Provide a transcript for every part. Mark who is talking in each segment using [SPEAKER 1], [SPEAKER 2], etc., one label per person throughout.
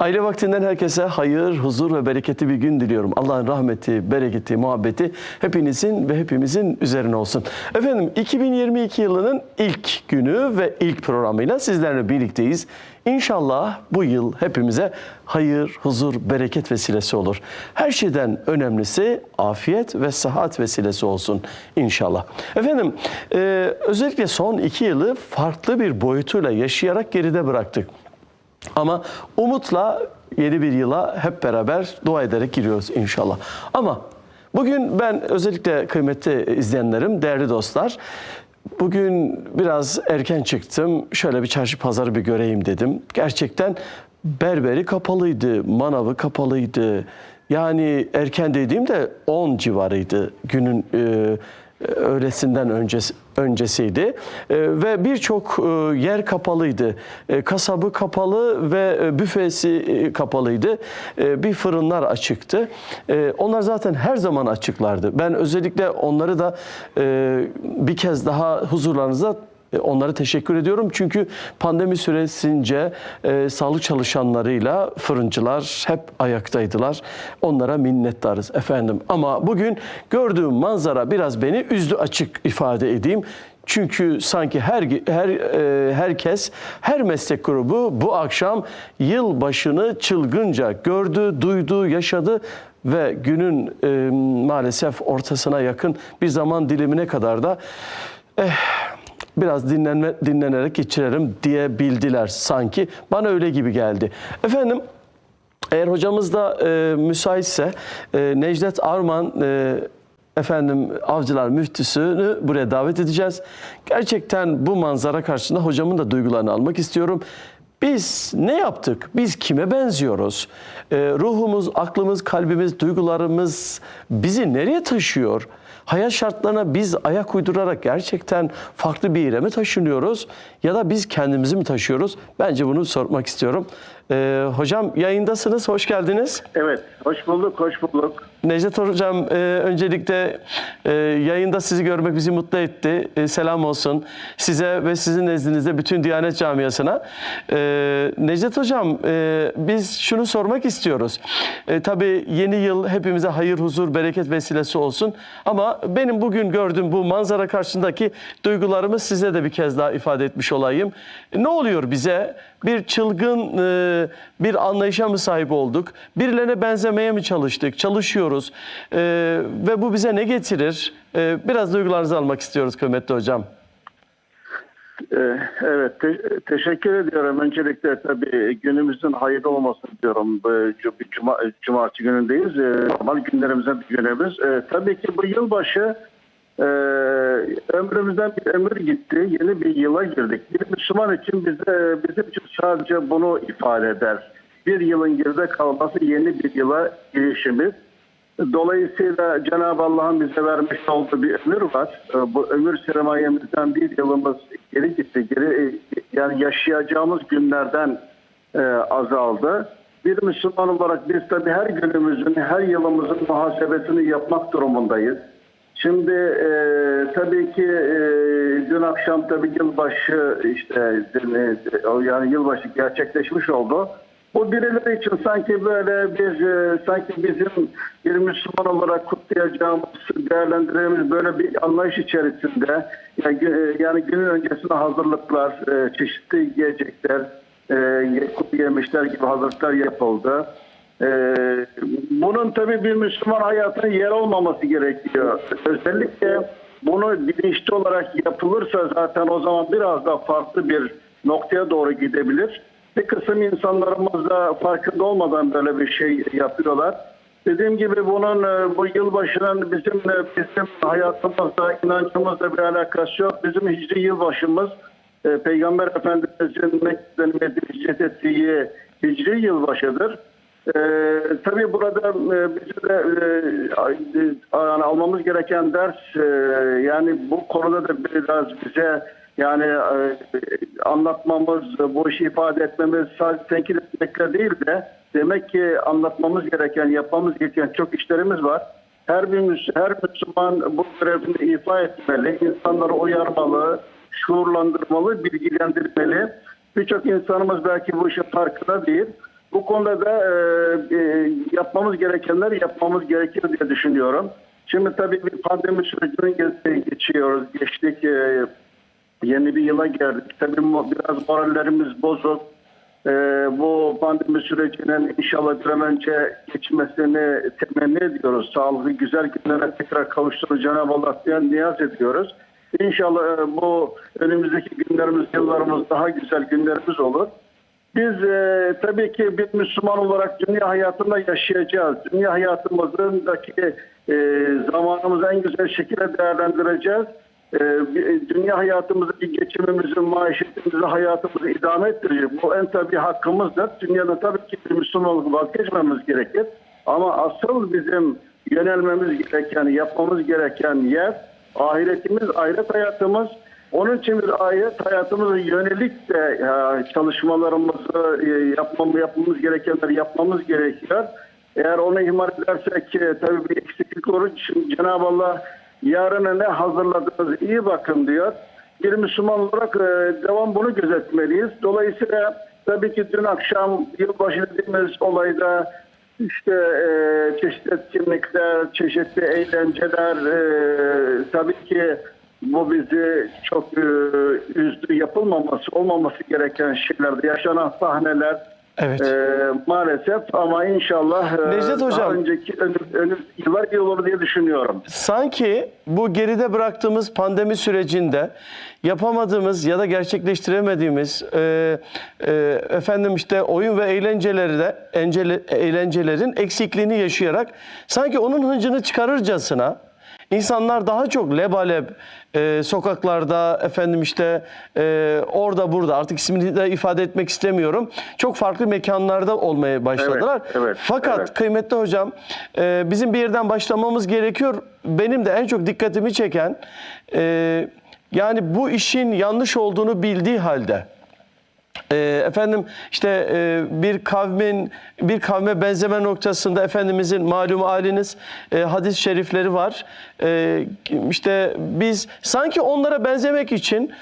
[SPEAKER 1] Aile vaktinden herkese hayır, huzur ve bereketli bir gün diliyorum. Allah'ın rahmeti, bereketi, muhabbeti hepinizin ve hepimizin üzerine olsun. Efendim 2022 yılının ilk günü ve ilk programıyla sizlerle birlikteyiz. İnşallah bu yıl hepimize hayır, huzur, bereket vesilesi olur. Her şeyden önemlisi afiyet ve sıhhat vesilesi olsun inşallah. Efendim e, özellikle son iki yılı farklı bir boyutuyla yaşayarak geride bıraktık. Ama umutla yeni bir yıla hep beraber dua ederek giriyoruz inşallah. Ama bugün ben özellikle kıymetli izleyenlerim, değerli dostlar, bugün biraz erken çıktım. Şöyle bir çarşı pazarı bir göreyim dedim. Gerçekten berberi kapalıydı, manavı kapalıydı. Yani erken dediğimde 10 civarıydı günün e, öğlesinden öncesi, öncesiydi E, ve birçok e, yer kapalıydı. E, kasabı kapalı ve e, büfesi e, kapalıydı. E, bir fırınlar açıktı. E, onlar zaten her zaman açıklardı. Ben özellikle onları da e, bir kez daha huzurlarınızda Onlara teşekkür ediyorum çünkü pandemi süresince e, sağlık çalışanlarıyla fırıncılar hep ayaktaydılar. Onlara minnettarız efendim. Ama bugün gördüğüm manzara biraz beni üzdü açık ifade edeyim. Çünkü sanki her her e, herkes, her meslek grubu bu akşam yıl başını çılgınca gördü, duydu, yaşadı ve günün e, maalesef ortasına yakın bir zaman dilimine kadar da biraz dinlenme, dinlenerek geçirelim diye bildiler sanki. Bana öyle gibi geldi. Efendim eğer hocamız da e, müsaitse e, Necdet Arman e, efendim avcılar müftüsünü buraya davet edeceğiz. Gerçekten bu manzara karşısında hocamın da duygularını almak istiyorum. Biz ne yaptık? Biz kime benziyoruz? E, ruhumuz, aklımız, kalbimiz, duygularımız bizi nereye taşıyor? Hayat şartlarına biz ayak uydurarak gerçekten farklı bir yere mi taşınıyoruz ya da biz kendimizi mi taşıyoruz? Bence bunu sormak istiyorum. Ee, hocam yayındasınız, hoş geldiniz.
[SPEAKER 2] Evet, hoş bulduk, hoş bulduk.
[SPEAKER 1] Necdet Hocam e, öncelikle e, yayında sizi görmek bizi mutlu etti. E, selam olsun size ve sizin nezdinizde bütün Diyanet Camiası'na. E, Necdet Hocam e, biz şunu sormak istiyoruz. E, tabii yeni yıl hepimize hayır, huzur, bereket vesilesi olsun. Ama benim bugün gördüğüm bu manzara karşısındaki duygularımı size de bir kez daha ifade etmiş olayım. E, ne oluyor bize? Bir çılgın e, bir anlayışa mı sahip olduk? Birilerine benzemeye mi çalıştık? Çalışıyoruz. E, ve bu bize ne getirir? E, biraz duygularınızı almak istiyoruz kıymetli hocam.
[SPEAKER 2] Ee, evet, te- teşekkür ediyorum. Öncelikle tabii günümüzün hayırlı olmasını diyorum. Cuma, cumartesi günündeyiz. Normal günlerimizden bir günümüz. Ee, tabii ki bu yılbaşı e, ömrümüzden bir ömür gitti. Yeni bir yıla girdik. Bir Müslüman için bize, bizim için sadece bunu ifade eder. Bir yılın geride kalması yeni bir yıla girişimiz. Dolayısıyla Cenab-ı Allah'ın bize vermiş olduğu bir ömür var. Ee, Bu ömür sermayemizden bir yılımız geri gitti. Geri, yani yaşayacağımız günlerden e, azaldı. Bir Müslüman olarak biz tabii her günümüzün, her yılımızın muhasebesini yapmak durumundayız. Şimdi e, tabii ki e, dün akşam tabii yılbaşı işte e, yani yılbaşı gerçekleşmiş oldu. Bu birileri için sanki böyle bir e, sanki bizim bir Müslüman olarak kutlayacağımız, değerlendireceğimiz böyle bir anlayış içerisinde yani, gü- yani günün öncesine hazırlıklar, e, çeşitli yiyecekler, e, kutlu yemişler gibi hazırlıklar yapıldı. E, bunun tabii bir Müslüman hayatına yer olmaması gerekiyor. Özellikle bunu bilinçli olarak yapılırsa zaten o zaman biraz daha farklı bir noktaya doğru gidebilir. Bir kısım insanlarımız da farkında olmadan böyle bir şey yapıyorlar. Dediğim gibi bunun e, bu yılbaşının bizim e, bizim hayatımızda, inancımızla bir alakası yok. Bizim hicri yılbaşımız e, Peygamber Efendimiz'in Mekke'den hicret ettiği hicri yılbaşıdır. Ee, tabii burada e, bizim de e, almamız gereken ders e, yani bu konuda da biraz bize yani e, anlatmamız, bu işi ifade etmemiz sadece tenkit etmekle değil de demek ki anlatmamız gereken, yapmamız gereken çok işlerimiz var. Her bir her Müslüman bu görevini ifa etmeli, insanları uyarmalı, şuurlandırmalı, bilgilendirmeli. Birçok insanımız belki bu işin farkında değil. Bu konuda da e, e, yapmamız gerekenler yapmamız gerekir diye düşünüyorum. Şimdi tabii bir pandemi sürecini ge- geçiyoruz. Geçtik e, yeni bir yıla geldik. Tabii biraz morallerimiz bozuk. Ee, bu pandemi sürecinin inşallah önce geçmesini temenni ediyoruz. Sağlıklı güzel günlere tekrar kavuşturun Cenab-ı Allah'tan niyaz ediyoruz. İnşallah e, bu önümüzdeki günlerimiz, yıllarımız daha güzel günlerimiz olur. Biz e, tabii ki bir Müslüman olarak dünya hayatında yaşayacağız. Dünya hayatımızdaki e, zamanımızı en güzel şekilde değerlendireceğiz. E, bir- dünya hayatımızdaki geçimimizi, maişetimizi, hayatımızı idame ettireceğiz. Bu en tabii hakkımızdır. Dünyada tabii ki bir Müslüman vazgeçmemiz gerekir. Ama asıl bizim yönelmemiz gereken, yapmamız gereken yer ahiretimiz, ahiret hayatımız. Onun için biz ahiret hayatımıza yönelik de e, çalışmalarımızı e, yapmamız, yapmamız gerekenleri yapmamız gerekiyor. Eğer onu ihmal edersek e, tabii bir eksiklik olur. Şimdi Cenab-ı Allah yarına ne hazırladınız iyi bakın diyor. Bir Müslüman olarak e, devam bunu gözetmeliyiz. Dolayısıyla tabii ki dün akşam yılbaşı dediğimiz olayda işte e, çeşitli etkinlikler, çeşitli eğlenceler e, tabii ki bu bizi çok e, üzdü. Yapılmaması, olmaması gereken şeylerdi. Yaşanan sahneler
[SPEAKER 1] Evet.
[SPEAKER 2] e, maalesef ama inşallah
[SPEAKER 1] Necdet
[SPEAKER 2] daha
[SPEAKER 1] Hocam.
[SPEAKER 2] önceki önüm, önüm, yıllar iyi olur diye düşünüyorum.
[SPEAKER 1] Sanki bu geride bıraktığımız pandemi sürecinde yapamadığımız ya da gerçekleştiremediğimiz e, e, efendim işte oyun ve eğlenceleri de encele- eğlencelerin eksikliğini yaşayarak sanki onun hıncını çıkarırcasına insanlar daha çok lebaleb e, sokaklarda efendim işte e, orada burada artık ismini de ifade etmek istemiyorum. Çok farklı mekanlarda olmaya başladılar.
[SPEAKER 2] evet,
[SPEAKER 1] Fakat
[SPEAKER 2] evet.
[SPEAKER 1] kıymetli hocam e, bizim bir yerden başlamamız gerekiyor. Benim de en çok dikkatimi çeken e, yani bu işin yanlış olduğunu bildiği halde e, efendim işte e, bir kavmin bir kavme benzeme noktasında Efendimizin malum haliniz e, hadis-i şerifleri var. E, işte biz sanki onlara benzemek için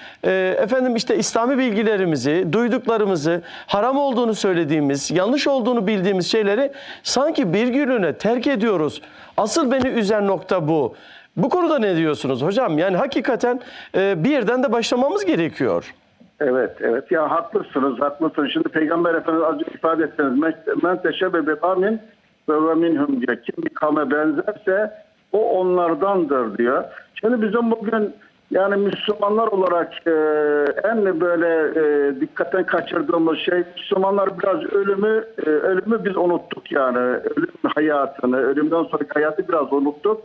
[SPEAKER 1] efendim işte İslami bilgilerimizi, duyduklarımızı, haram olduğunu söylediğimiz, yanlış olduğunu bildiğimiz şeyleri sanki bir günlüğüne terk ediyoruz. Asıl beni üzen nokta bu. Bu konuda ne diyorsunuz hocam? Yani hakikaten e, bir yerden de başlamamız gerekiyor.
[SPEAKER 2] Evet, evet. Ya haklısınız, haklısınız. Şimdi Peygamber Efendimiz az ifade ettiniz. Men- teşebbe bi kavmin ve minhum diyor. Kim bir kavme benzerse o onlardandır diyor. Şimdi bizim bugün yani Müslümanlar olarak e, en böyle e, dikkatten kaçırdığımız şey Müslümanlar biraz ölümü e, ölümü biz unuttuk yani. Ölüm hayatını, ölümden sonraki hayatı biraz unuttuk.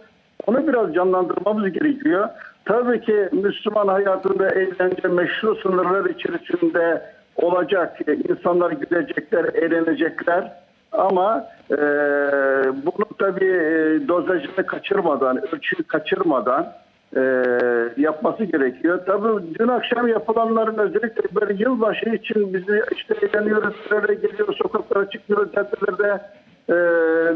[SPEAKER 2] Onu biraz canlandırmamız gerekiyor. Tabii ki Müslüman hayatında eğlence meşru sınırlar içerisinde olacak. İnsanlar gülecekler, eğlenecekler. Ama e, bunu tabii e, dozajını kaçırmadan, ölçüyü kaçırmadan e, yapması gerekiyor. Tabii dün akşam yapılanların özellikle böyle yılbaşı için bizi işte eğleniyoruz, geliyoruz, sokaklara çıkıyoruz, caddelerde e,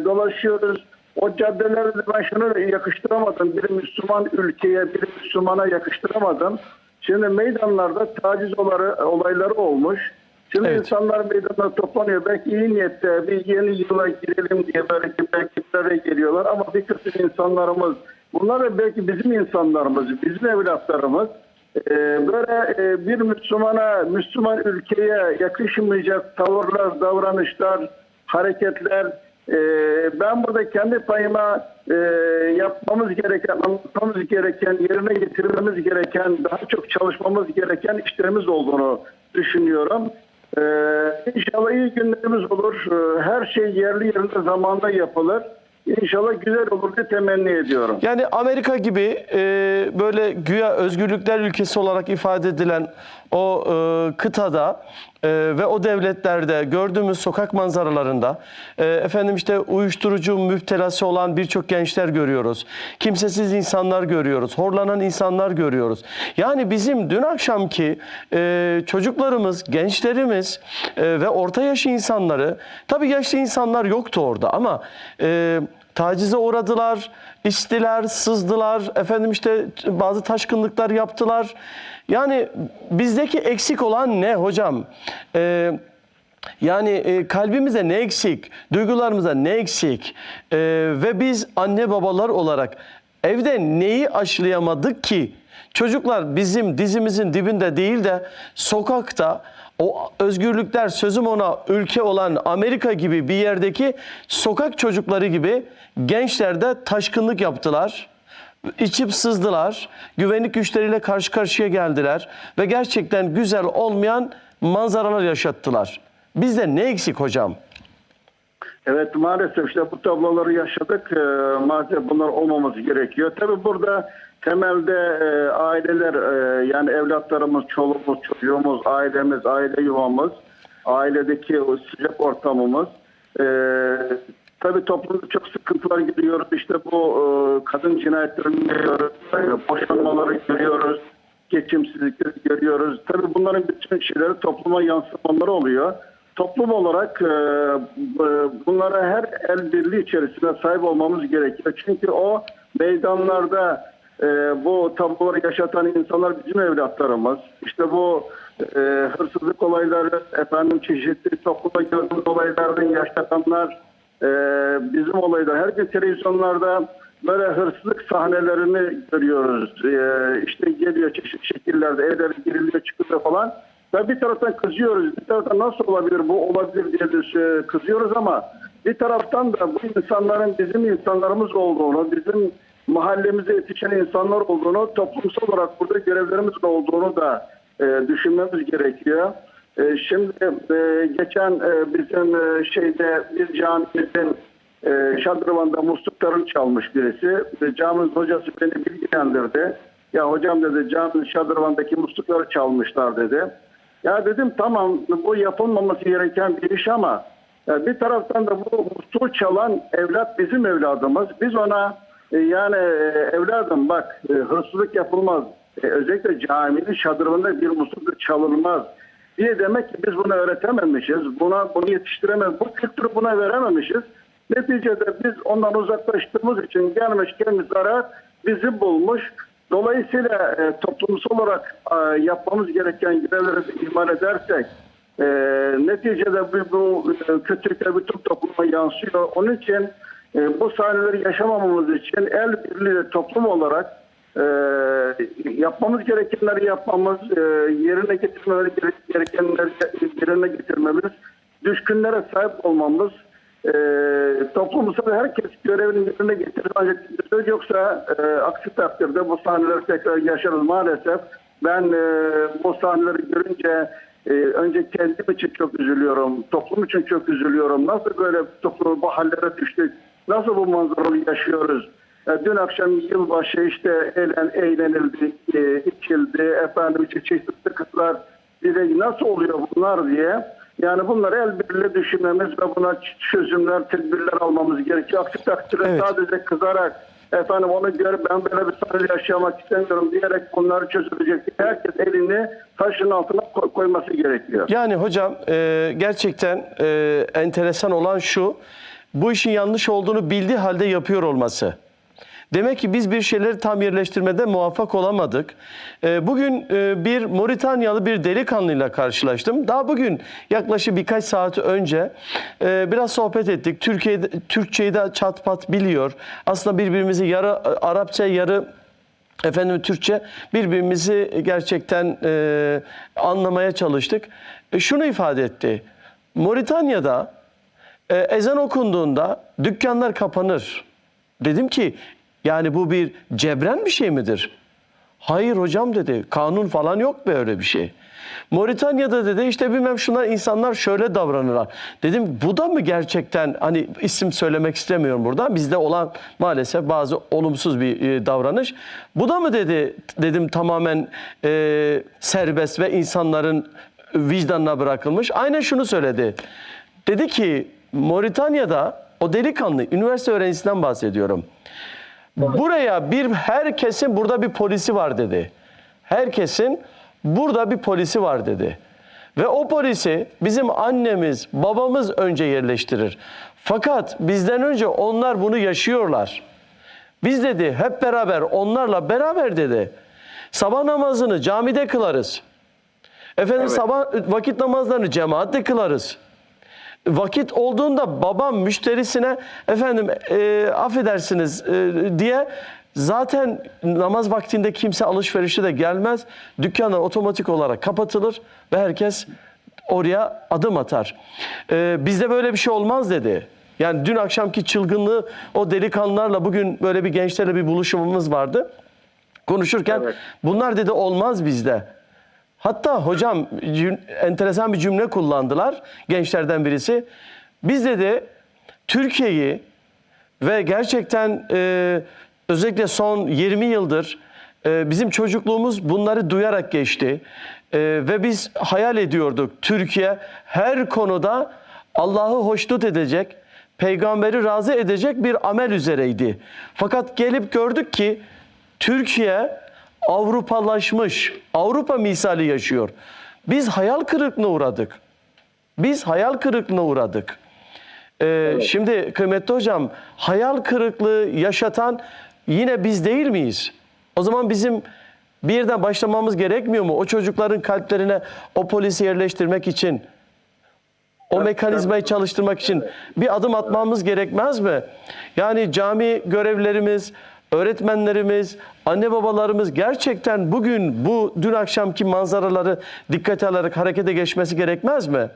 [SPEAKER 2] dolaşıyoruz. O caddelerde ben şunu yakıştıramadım. Bir Müslüman ülkeye, bir Müslümana yakıştıramadım. Şimdi meydanlarda taciz olayları, olayları olmuş. Şimdi
[SPEAKER 1] Evet.
[SPEAKER 2] insanlar meydana toplanıyor. Belki iyi niyette bir yeni yıla girelim diye belki belki geliyorlar. Ama bir kısım insanlarımız, bunlar da belki bizim insanlarımız, bizim evlatlarımız. Böyle bir Müslümana, Müslüman ülkeye yakışmayacak tavırlar, davranışlar, hareketler. E, ben burada kendi payıma e, yapmamız gereken, anlatmamız gereken, yerine getirmemiz gereken, daha çok çalışmamız gereken işlerimiz olduğunu düşünüyorum. Ee, inşallah iyi günlerimiz olur. Ee, Her şey yerli yerinde zamanda yapılır. İnşallah güzel olur diye temenni ediyorum.
[SPEAKER 1] Yani Amerika gibi e, böyle güya özgürlükler ülkesi olarak ifade edilen o e, kıtada e, ve o devletlerde gördüğümüz sokak manzaralarında e, efendim işte uyuşturucu müptelası olan birçok gençler görüyoruz. Kimsesiz insanlar görüyoruz. Horlanan insanlar görüyoruz. Yani bizim dün akşamki e, çocuklarımız, gençlerimiz e, ve orta yaş insanları tabii yaşlı insanlar yoktu orada ama tacize uğradılar, içtiler, sızdılar, efendim işte bazı taşkınlıklar yaptılar. Yani bizdeki eksik olan ne hocam? Ee, Yani e, kalbimize ne eksik, duygularımıza ne eksik E, ve biz anne babalar olarak evde neyi aşılayamadık ki çocuklar bizim dizimizin dibinde değil de sokakta o özgürlükler sözüm ona ülke olan Amerika gibi bir yerdeki sokak çocukları gibi gençler de taşkınlık yaptılar. İçip sızdılar. Güvenlik güçleriyle karşı karşıya geldiler ve gerçekten güzel olmayan manzaralar yaşattılar. Bizde ne eksik hocam?
[SPEAKER 2] Evet maalesef işte bu tabloları yaşadık. Ee, maalesef bunlar olmaması gerekiyor. Tabii burada temelde e, aileler e, yani evlatlarımız, çoluğumuz, çocuğumuz, ailemiz, aile yuvamız, ailedeki sıcak ortamımız. E, tabii toplumda çok sıkıntılar görüyoruz. İşte bu e, kadın cinayetlerini görüyoruz. e, Boşanmaları görüyoruz. Geçimsizlikleri görüyoruz. Tabii bunların bütün şeyleri topluma yansımaları oluyor toplum olarak e, bu- bunlara her el birliği içerisinde sahip olmamız gerekiyor. Çünkü o meydanlarda e, bu tabloları yaşatan insanlar bizim evlatlarımız. İşte bu e, hırsızlık olayları, efendim çeşitli toplumda gördüğümüz olaylardan yaşatanlar e, bizim olaylar. Her gün televizyonlarda böyle hırsızlık sahnelerini görüyoruz. E, işte geliyor çeşitli şekillerde evlere giriliyor çıkılıyor falan. Ve bir taraftan kızıyoruz, bir taraftan nasıl olabilir, bu olabilir diye de şey- kızıyoruz ama bir taraftan da bu insanların bizim insanlarımız olduğunu, bizim mahallemize yetişen insanlar olduğunu, toplumsal olarak burada görevlerimizin olduğunu da e, düşünmemiz gerekiyor. E, şimdi e, geçen e, bizim e, şeyde bir camimizin şadırvanda musluklarını çalmış birisi. Caminin hocası beni bilgilendirdi. Ya hocam dedi caminin şadırvandaki muslukları çalmışlar dedi. Ya dedim tamam bu yapılmaması gereken bir iş ama bir taraftan da bu musluğu çalan evlat bizim evladımız. Biz ona yani evladım bak hırsızlık yapılmaz. Özellikle caminin şadırvanda bir musluk çalınmaz diye demek ki biz bunu öğretememişiz. Buna bunu yetiştirememişiz. Bu kültürü buna verememişiz. Neticede biz ondan uzaklaştığımız için gelmiş gelmiş zarar bizi bulmuş. Dolayısıyla e, toplumsal olarak e, yapmamız gereken görevleri ihmal edersek e, neticede bu, bu e, kötülükler bütün topluma yansıyor. Onun için e, bu sahneleri yaşamamamız için el birliğiyle toplum olarak e, yapmamız gerekenleri yapmamız, e, yerine getirmeleri gere- gerekenleri yerine getirmemiz, düşkünlere sahip olmamız, e, toplumsal herkes görevini yerine getirir ancak yoksa e, aksi takdirde bu sahneleri tekrar yaşarız maalesef. Ben e, bu sahneleri görünce e, önce kendim için çok üzülüyorum, toplum için çok üzülüyorum. Nasıl böyle toplum bu hallere düştük, nasıl bu manzarayı yaşıyoruz? E, Dün akşam yılbaşı işte eğlen, eğlenildi, e, içildi, efendim işte çeşitli kızlar bize nasıl oluyor bunlar diye. Yani bunları el birliğiyle düşünmemiz ve buna çözümler, tedbirler almamız gerekiyor. Aksi takdirde
[SPEAKER 1] Evet.
[SPEAKER 2] sadece kızarak efendim onu görüp ben böyle bir sahne yaşamak istemiyorum diyerek bunları çözülecek. Herkes elini taşın altına koy- koyması gerekiyor.
[SPEAKER 1] Yani hocam e, gerçekten e, enteresan olan şu, bu işin yanlış olduğunu bildiği halde yapıyor olması. Demek ki biz bir şeyleri tam yerleştirmede muvaffak olamadık. E, bugün e, bir Moritanyalı bir delikanlıyla karşılaştım. Daha bugün yaklaşık birkaç saat önce e, biraz sohbet ettik. Türkiye'de Türkçeyi de çat pat biliyor. Aslında birbirimizi yarı Arapça yarı efendim Türkçe birbirimizi gerçekten e, anlamaya çalıştık. E, şunu ifade etti. Moritanya'da e, ezan okunduğunda dükkanlar kapanır. Dedim ki yani bu bir cebren bir şey midir? Hayır hocam dedi. Kanun falan yok böyle bir şey. Moritanya'da dedi işte bilmem şunlar insanlar şöyle davranırlar. Dedim bu da mı gerçekten hani isim söylemek istemiyorum burada. Bizde olan maalesef bazı olumsuz bir e, davranış. Bu da mı dedi dedim tamamen e, serbest ve insanların vicdanına bırakılmış. Aynen şunu söyledi. Dedi ki Moritanya'da o delikanlı üniversite öğrencisinden bahsediyorum. Buraya bir herkesin burada bir polisi var dedi. Herkesin burada bir polisi var dedi. Ve o polisi bizim annemiz, babamız önce yerleştirir. Fakat bizden önce onlar bunu yaşıyorlar. Biz dedi hep beraber onlarla beraber dedi. Sabah namazını camide kılarız. Efendim sabah vakit namazlarını cemaatle kılarız. Vakit olduğunda babam müşterisine efendim e, affedersiniz e, diye zaten namaz vaktinde kimse alışverişe de gelmez. Dükkanlar otomatik olarak kapatılır ve herkes oraya adım atar. E, bizde böyle bir şey olmaz dedi. Yani dün akşamki çılgınlığı o delikanlılarla bugün böyle bir gençlerle bir buluşumumuz vardı. Konuşurken
[SPEAKER 2] Evet.
[SPEAKER 1] bunlar dedi olmaz bizde. Hatta hocam enteresan bir cümle kullandılar gençlerden birisi. Biz dedi Türkiye'yi ve gerçekten e, özellikle son 20 yıldır e, bizim çocukluğumuz bunları duyarak geçti. E, ve biz hayal ediyorduk Türkiye her konuda Allah'ı hoşnut edecek, peygamberi razı edecek bir amel üzereydi. Fakat gelip gördük ki Türkiye Avrupalaşmış, Avrupa misali yaşıyor. Biz hayal kırıklığına uğradık. Biz hayal kırıklığına uğradık. Ee, Şimdi kıymetli hocam, hayal kırıklığı yaşatan yine biz değil miyiz? O zaman bizim bir yerden başlamamız gerekmiyor mu? O çocukların kalplerine o polisi yerleştirmek için, o mekanizmayı çalıştırmak için bir adım atmamız gerekmez mi? Yani cami görevlerimiz, öğretmenlerimiz, anne babalarımız gerçekten bugün bu dün akşamki manzaraları dikkate alarak harekete geçmesi gerekmez mi?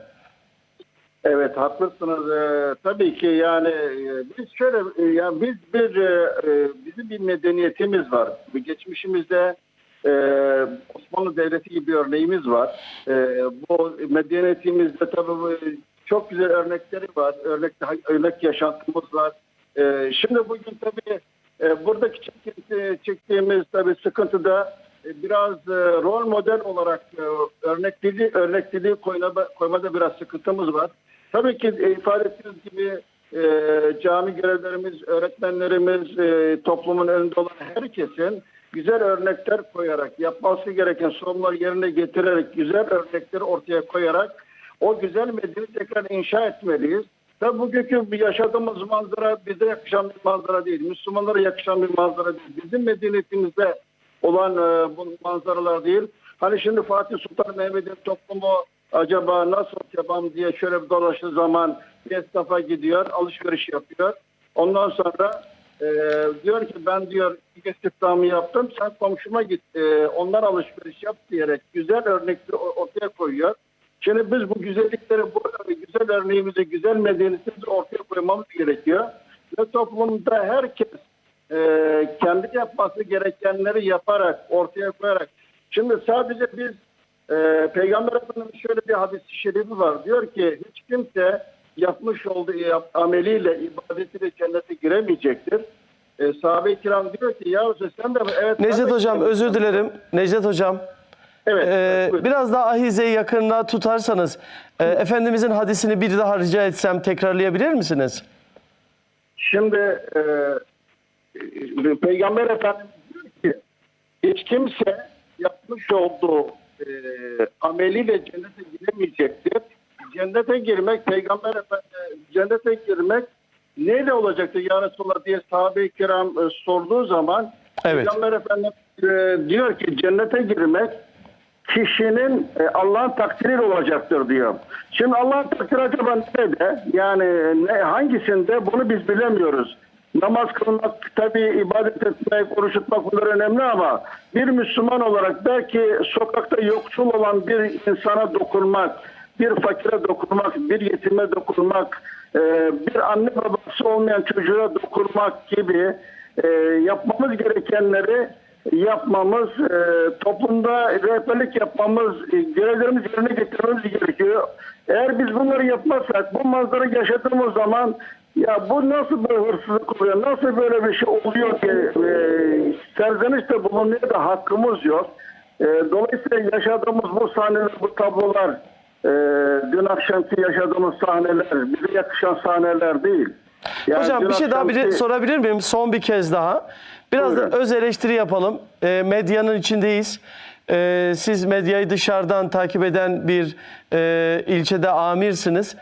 [SPEAKER 2] Evet haklısınız. Ee, tabii ki yani e, biz şöyle e, yani biz bir e, e, bizim bir medeniyetimiz var. Bir Geçmişimizde e, Osmanlı Devleti gibi bir örneğimiz var. E, bu medeniyetimizde tabii çok güzel örnekleri var. Örnek örnek yaşantımız var. E, şimdi bugün tabii e, buradaki çekti- çektiğimiz tabii sıkıntıda e, biraz e, rol model olarak e, örnekliliği, örnekliliği koymada, biraz sıkıntımız var. Tabii ki e, ifade ettiğiniz gibi e, cami görevlerimiz, öğretmenlerimiz, e, toplumun önünde olan herkesin güzel örnekler koyarak, yapması gereken sorunları yerine getirerek, güzel örnekleri ortaya koyarak o güzel medeniyeti tekrar inşa etmeliyiz. Tabii bugünkü yaşadığımız manzara bize yakışan bir manzara değil. Müslümanlara yakışan bir manzara değil. Bizim medeniyetimizde olan e, bu manzaralar değil. Hani şimdi Fatih Sultan Mehmet'in toplumu acaba nasıl yapalım diye şöyle bir dolaştığı zaman bir esnafa gidiyor, alışveriş yapıyor. Ondan sonra e, diyor ki ben diyor bir istihdamı yaptım, sen komşuma git, e, onlar alışveriş yap diyerek güzel örnekleri ortaya koyuyor. Şimdi biz bu güzellikleri, bu güzel örneğimizi, güzel medeniyetimizi ortaya koymamız gerekiyor. Ve toplumda herkes e, kendi yapması gerekenleri yaparak, ortaya koyarak. Şimdi sadece biz e, Peygamber Efendimiz şöyle bir hadis-i şerifi var. Diyor ki hiç kimse yapmış olduğu yap- ameliyle, ibadetiyle cennete giremeyecektir. E, sahabe-i kiram diyor ki ya sen de evet.
[SPEAKER 1] Necdet
[SPEAKER 2] de
[SPEAKER 1] hocam
[SPEAKER 2] giremeyeceğim."
[SPEAKER 1] özür dilerim. Necdet hocam.
[SPEAKER 2] Evet.
[SPEAKER 1] Ee,
[SPEAKER 2] buyurun.
[SPEAKER 1] biraz daha ahizeyi yakınına tutarsanız e, Efendimizin hadisini bir daha rica etsem tekrarlayabilir misiniz?
[SPEAKER 2] Şimdi e, Peygamber Efendimiz diyor ki hiç kimse yapmış olduğu e, ameliyle cennete giremeyecektir. Cennete girmek, Peygamber Efendimiz cennete girmek neyle olacaktır ya Resulallah diye sahabe-i kiram e, sorduğu zaman
[SPEAKER 1] Evet.
[SPEAKER 2] Peygamber Efendimiz e, diyor ki cennete girmek kişinin e, Allah'ın takdiriyle olacaktır diyor. Şimdi Allah'ın takdiri acaba nerede? Yani ne, hangisinde bunu biz bilemiyoruz. Namaz kılmak, tabi ibadet etmek, oruç tutmak bunlar önemli ama bir Müslüman olarak belki sokakta yoksul olan bir insana dokunmak, bir fakire dokunmak, bir yetime dokunmak, e, bir anne babası olmayan çocuğa dokunmak gibi e, yapmamız gerekenleri yapmamız, e, toplumda rehberlik yapmamız, e, görevlerimizi yerine getirmemiz gerekiyor. Eğer biz bunları yapmazsak bu manzara yaşadığımız zaman ya bu nasıl bir hırsızlık oluyor, nasıl böyle bir şey oluyor diye e, serzenişte bulunmaya da hakkımız yok. E, dolayısıyla yaşadığımız bu sahneler, bu tablolar, e, dün akşamki yaşadığımız sahneler, bize yakışan sahneler değil. Yani
[SPEAKER 1] Hocam bir şey daha bir sorabilir miyim? Son bir kez daha. Biraz
[SPEAKER 2] Buyurun.
[SPEAKER 1] da öz eleştiri yapalım. E, medyanın içindeyiz. E, siz medyayı dışarıdan takip eden bir e, ilçede amirsiniz.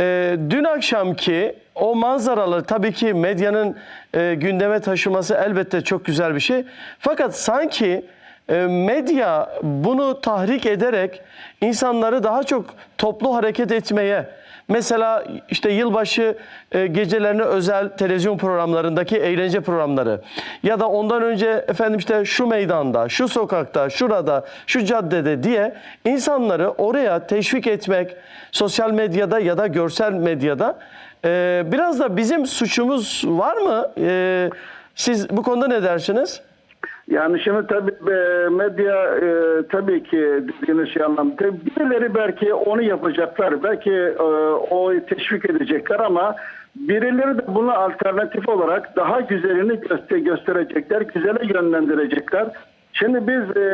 [SPEAKER 1] E, dün akşamki o manzaraları tabii ki medyanın e, gündeme taşıması elbette çok güzel bir şey. Fakat sanki e, medya bunu tahrik ederek insanları daha çok toplu hareket etmeye, Mesela işte yılbaşı e, özel televizyon programlarındaki eğlence programları ya da ondan önce efendim işte şu meydanda, şu sokakta, şurada, şu caddede diye insanları oraya teşvik etmek sosyal medyada ya da görsel medyada e, biraz da bizim suçumuz var mı? E, siz bu konuda ne dersiniz?
[SPEAKER 2] Yani şimdi tabii e, medya e, tabii ki dediğiniz şey anlamda birileri belki onu yapacaklar. Belki e, o teşvik edecekler ama birileri de buna alternatif olarak daha güzelini göster gösterecekler, güzele yönlendirecekler. Şimdi biz e,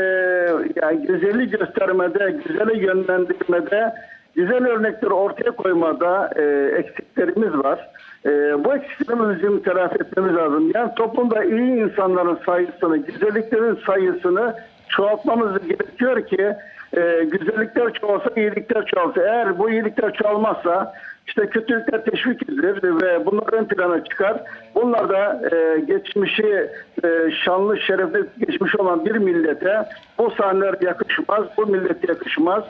[SPEAKER 2] yani güzeli göstermede, güzele yönlendirmede, güzel örnekleri ortaya koymada e, eksiklerimiz var. E, bu eksiklerimizi bizim telafi etmemiz lazım. Yani toplumda iyi insanların sayısını, güzelliklerin sayısını çoğaltmamız gerekiyor ki e, güzellikler çoğalsa, iyilikler çoğalsa. Eğer bu iyilikler çoğalmazsa işte kötülükler teşvik edilir ve bunlar ön plana çıkar. Bunlar da e, geçmişi e, şanlı, şerefli geçmiş olan bir millete bu sahneler yakışmaz, bu millete yakışmaz.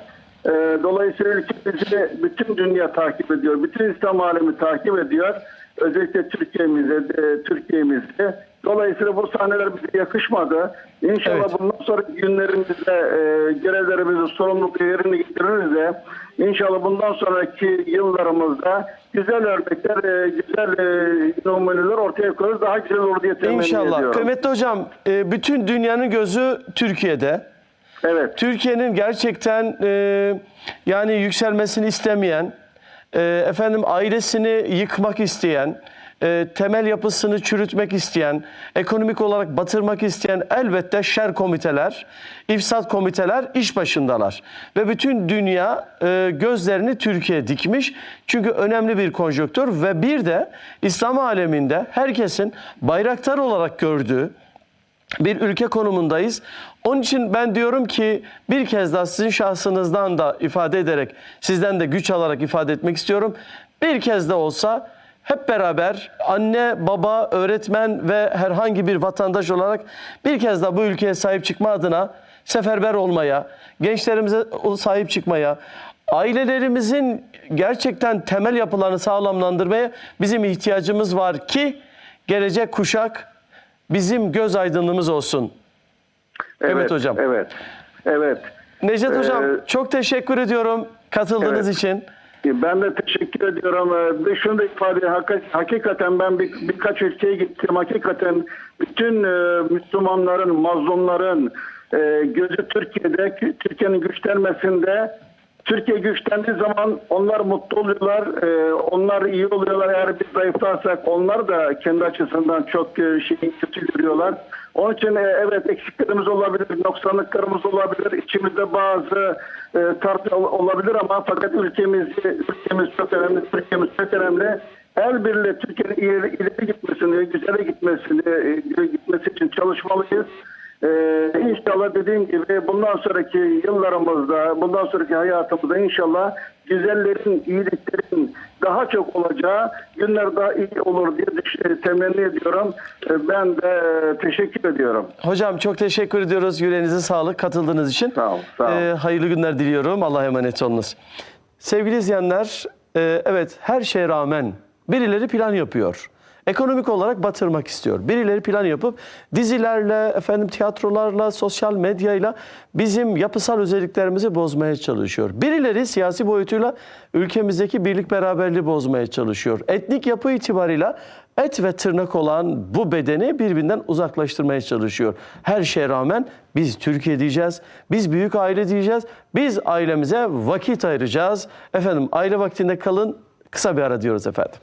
[SPEAKER 2] E, dolayısıyla ülkemizi bütün dünya takip ediyor. Bütün İslam alemi takip ediyor. Özellikle Türkiye'mize, e, Türkiye'mizde. Dolayısıyla bu sahneler bize yakışmadı. İnşallah
[SPEAKER 1] Evet.
[SPEAKER 2] bundan sonra günlerimizde e, görevlerimizi, sorumlulukları yerine getiririz de inşallah bundan sonraki yıllarımızda güzel örnekler, e, güzel e, numuneler ortaya koyarız. Daha güzel olur diye temenni
[SPEAKER 1] İnşallah.
[SPEAKER 2] ediyorum.
[SPEAKER 1] Kıymetli hocam, e, bütün dünyanın gözü Türkiye'de.
[SPEAKER 2] Evet.
[SPEAKER 1] Türkiye'nin gerçekten e, yani yükselmesini istemeyen, e, efendim ailesini yıkmak isteyen, e, temel yapısını çürütmek isteyen, ekonomik olarak batırmak isteyen elbette şer komiteler, ifsat komiteler iş başındalar. Ve bütün dünya e, gözlerini Türkiye'ye dikmiş. Çünkü önemli bir konjonktür ve bir de İslam aleminde herkesin bayraktar olarak gördüğü, bir ülke konumundayız. Onun için ben diyorum ki bir kez daha sizin şahsınızdan da ifade ederek, sizden de güç alarak ifade etmek istiyorum. Bir kez de olsa hep beraber anne, baba, öğretmen ve herhangi bir vatandaş olarak bir kez daha bu ülkeye sahip çıkma adına seferber olmaya, gençlerimize sahip çıkmaya, ailelerimizin gerçekten temel yapılarını sağlamlandırmaya bizim ihtiyacımız var ki gelecek kuşak bizim göz aydınlığımız olsun. Evet hocam.
[SPEAKER 2] Evet. Evet.
[SPEAKER 1] Necdet
[SPEAKER 2] Ee,
[SPEAKER 1] hocam çok teşekkür ediyorum katıldığınız
[SPEAKER 2] Evet.
[SPEAKER 1] için.
[SPEAKER 2] Ben de teşekkür ediyorum. Ee, şunu da ifade edeyim. Hakikaten ben bir, birkaç ülkeye gittim. Hakikaten bütün e, Müslümanların, mazlumların e, gözü Türkiye'de, Türkiye'nin güçlenmesinde Türkiye güçlendiği zaman onlar mutlu oluyorlar, e, onlar iyi oluyorlar. Eğer biz zayıflarsak onlar da kendi açısından çok e, şey kötü görüyorlar. Onun için e, evet eksiklerimiz olabilir, noksanlıklarımız olabilir, içimizde bazı e, tartı ol- olabilir ama fakat ülkemiz ülkemiz çok önemli, Türkiye'miz çok önemli. El birliğiyle Türkiye'nin ileri, ileri gitmesini, güzele gitmesini, e, gitmesi için çalışmalıyız. Ee, inşallah dediğim gibi bundan sonraki yıllarımızda, bundan sonraki hayatımızda inşallah güzellerin, iyiliklerin daha çok olacağı günler daha iyi olur diye e, temenni ediyorum. Ee, Ben de teşekkür ediyorum.
[SPEAKER 1] Hocam çok teşekkür ediyoruz. Yüreğinize sağlık katıldığınız için.
[SPEAKER 2] Sağ ol, sağ ol.
[SPEAKER 1] Ee, hayırlı günler diliyorum. Allah'a emanet olunuz. Sevgili izleyenler, e, evet her şeye rağmen birileri plan yapıyor. Ekonomik olarak batırmak istiyor. Birileri plan yapıp dizilerle, efendim tiyatrolarla, sosyal medyayla bizim yapısal özelliklerimizi bozmaya çalışıyor. Birileri siyasi boyutuyla ülkemizdeki birlik beraberliği bozmaya çalışıyor. Etnik yapı itibarıyla et ve tırnak olan bu bedeni birbirinden uzaklaştırmaya çalışıyor. Her şeye rağmen biz Türkiye diyeceğiz, biz büyük aile diyeceğiz, biz ailemize vakit ayıracağız. Efendim aile vaktinde kalın, kısa bir ara diyoruz efendim.